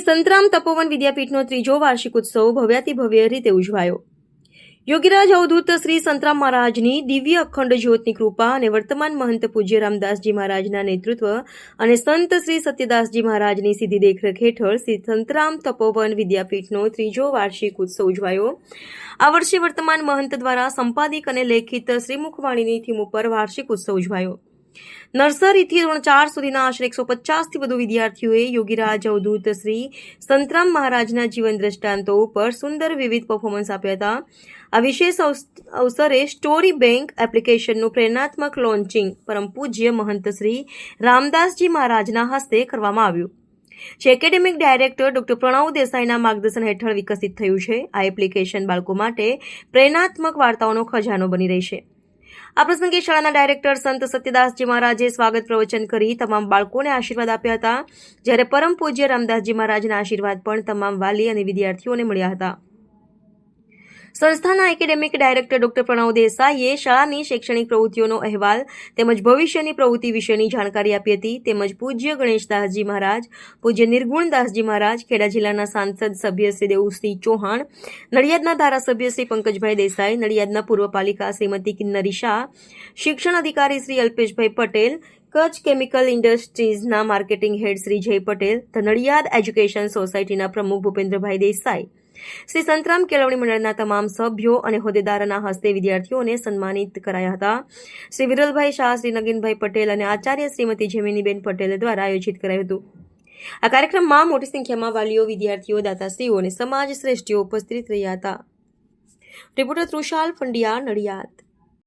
સંતરામ તપોવન વિદ્યાપીઠનો ત્રીજો વાર્ષિક ઉત્સવ ભવ્યાતિ ભવ્ય રીતે ઉજવાયો. યોગીરાજ અવધૂત શ્રી સંતરામ મહારાજની દિવ્ય અખંડ જ્યોતની કૃપા અને વર્તમાન મહંત પૂજ્ય રામદાસજી મહારાજના નેતૃત્વ અને સંત શ્રી સત્યદાસજી મહારાજની સીધી દેખરેખ હેઠળ શ્રી સંતરામ તપોવન વિદ્યાપીઠનો ત્રીજો વાર્ષિક ઉત્સવ ઉજવાયો. આ વર્ષે વર્તમાન મહંત દ્વારા સંપાદિક અને લેખિત શ્રીમુખવાણીની થીમ ઉપર વાર્ષિક ઉત્સવ ઉજવાયો. નર્સરીથી ધોરણ ચાર સુધીના આશરે એકસો પચાસથી વધુ વિદ્યાર્થીઓએ યોગીરાજ અવધૂત શ્રી સંતરામ મહારાજના જીવન દ્રષ્ટાંતો ઉપર સુંદર વિવિધ પરફોર્મન્સ આપ્યા હતા. આ વિશેષ અવસ- અવસરે સ્ટોરી બેંક એપ્લિકેશનનું પ્રેરણાત્મક લોન્ચિંગ પરમ પૂજ્ય મહંત શ્રી રામદાસજી મહારાજના હસ્તે કરવામાં આવ્યું. જે એકેડેમિક ડાયરેક્ટર ડોક્ટર પ્રણવ દેસાઈના માર્ગદર્શન હેઠળ વિકસિત થયું છે. આ એપ્લિકેશન બાળકો માટે પ્રેરણાત્મક વાર્તાઓનો ખજાનો બની રહેશે આ પ્રસંગે શાળાના ડાયરેક્ટર સંત સત્યદાસજી મહારાજે સ્વાગત પ્રવચન કરી તમામ બાળકોને આશીર્વાદ આપ્યા હતા, જ્યારે પરમ પૂજ્ય રામદાસજી મહારાજના આશીર્વાદ પણ તમામ વાલી અને વિદ્યાર્થીઓને મળ્યા હતા. સંસ્થાના એકેડેમિક ડાયરેક્ટર ડોક્ટર પ્રણવ દેસાઈએ શાળાની શૈક્ષણિક પ્રવૃત્તિઓનો અહેવાલ તેમજ ભવિષ્યની પ્રવૃત્તિ વિશેની જાણકારી આપી હતી. તેમજ પૂજ્ય ગણેશદાસજી મહારાજ, પૂજ્ય નિર્ગુણદાસજી મહારાજ, ખેડા જિલ્લાના સાંસદ સભ્ય શ્રી દેવુસિંહ ચૌહાણ, નડિયાદના ધારાસભ્ય શ્રી પંકજભાઈ દેસાઈ, નડિયાદના પૂર્વ પાલિકા શ્રીમતી કિન્નરી શાહ, શિક્ષણ અધિકારી શ્રી અલ્પેશભાઈ પટેલ, કચ્છ કેમિકલ ઇન્ડસ્ટ્રીઝના marketing head Shri Jay Patel Nadiad education સોસાયટીના પ્રમુખ ભૂપેન્દ્રભાઈ દેસાઈ શ્રી સંતરામ કેળવણી મંડળના તમામ સભ્યો અને હોદ્દેદારોના હસ્તે વિદ્યાર્થીઓને સન્માનિત કરાયા હતા. શ્રી વિરલભાઈ શાહ, શ્રી નગીનભાઈ પટેલ અને આચાર્ય શ્રીમતી જેમિનીબેન પટેલ દ્વારા આયોજિત કરાયું હતું. આ કાર્યક્રમમાં મોટી સંખ્યામાં વાલીઓ, વિદ્યાર્થીઓ, દાતાશ્રીઓ અને સમાજ શ્રેષ્ઠીઓ ઉપસ્થિત રહ્યા હતા. રિપોર્ટર તૃષાલ ફંડિયા નડિયાદ.